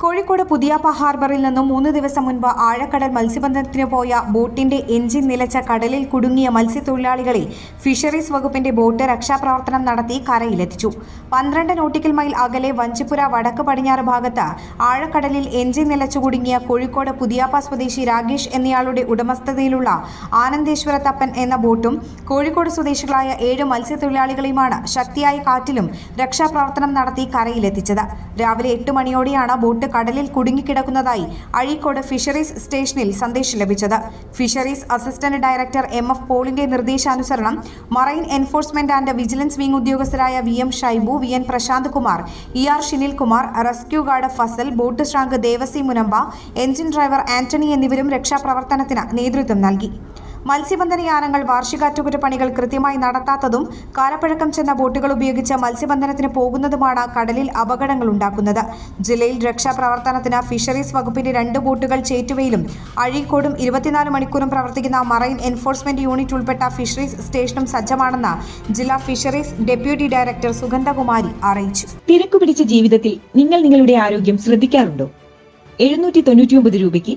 കോഴിക്കോട് പുതിയാപ്പ ഹാർബറിൽ നിന്നും മൂന്ന് ദിവസം മുൻപ് ആഴക്കടൽ മത്സ്യബന്ധനത്തിന് പോയ ബോട്ടിന്റെ എഞ്ചിൻ നിലച്ച കടലിൽ കുടുങ്ങിയ മത്സ്യത്തൊഴിലാളികളെ ഫിഷറീസ് വകുപ്പിന്റെ ബോട്ട് രക്ഷാപ്രവർത്തനം നടത്തി കരയിലെത്തിച്ചു. പന്ത്രണ്ട് നോട്ടിക്കൽ മൈൽ അകലെ വഞ്ചിപ്പുര വടക്ക് പടിഞ്ഞാറ് ഭാഗത്ത് ആഴക്കടലിൽ എഞ്ചിൻ നിലച്ചു കുടുങ്ങിയ കോഴിക്കോട് പുതിയാപ്പ സ്വദേശി രാഗേഷ് എന്നയാളുടെ ഉടമസ്ഥതയിലുള്ള ആനന്ദേശ്വര തപ്പൻ എന്ന ബോട്ടും കോഴിക്കോട് സ്വദേശികളായ ഏഴ് മത്സ്യത്തൊഴിലാളികളെയുമാണ് ശക്തിയായ കാറ്റിലും രക്ഷാപ്രവർത്തനം നടത്തി കരയിലെത്തിച്ചത്. രാവിലെ എട്ട് മണിയോടെയാണ് ബോട്ട് കടലിൽ കുടുങ്ങിക്കിടക്കുന്നതായി അഴീക്കോട് ഫിഷറീസ് സ്റ്റേഷനിൽ സന്ദേശം ലഭിച്ചത്. Fisheries assistant director M F പോളിന്റെ നിർദ്ദേശാനുസരണം marine enforcement and vigilance wing ഉദ്യോഗസ്ഥരായ V M Shaibu V N Prashanth Kumar E R Shinil Kumar rescue guard Fasal boat ശ്രാങ്ക് Devasy മുനമ്പ എഞ്ചിൻ ഡ്രൈവർ ആന്റണി എന്നിവരും രക്ഷാപ്രവർത്തനത്തിന് നേതൃത്വം നൽകി. മത്സ്യബന്ധന യാനങ്ങൾ വാർഷിക അറ്റകുറ്റപ്പണികൾ കൃത്യമായി നടത്താത്തതും കാലപ്പഴക്കം ചെന്ന ബോട്ടുകൾ ഉപയോഗിച്ച് മത്സ്യബന്ധനത്തിന് പോകുന്നതുമാണ് കടലിൽ അപകടങ്ങൾ ഉണ്ടാക്കുന്നത്. ജില്ലയിൽ രക്ഷാപ്രവർത്തനത്തിന് ഫിഷറീസ് വകുപ്പിന്റെ രണ്ട് ബോട്ടുകൾ ചേറ്റുവയിലും അഴീക്കോടും ഇരുപത്തിനാല് മണിക്കൂറും പ്രവർത്തിക്കുന്ന മറൈൻ എൻഫോഴ്സ്മെന്റ് യൂണിറ്റ് ഉൾപ്പെട്ട ഫിഷറീസ് സ്റ്റേഷനും സജ്ജമാണെന്ന് ജില്ലാ ഫിഷറീസ് ഡെപ്യൂട്ടി ഡയറക്ടർ സുഗന്ധകുമാരി അറിയിച്ചു. തിരക്കുപിടിച്ച ജീവിതത്തിൽ നിങ്ങൾ നിങ്ങളുടെ ആരോഗ്യം ശ്രദ്ധിക്കാറുണ്ടോ? എഴുന്നൂറ്റി തൊണ്ണൂറ്റിയൊമ്പത് രൂപയ്ക്ക്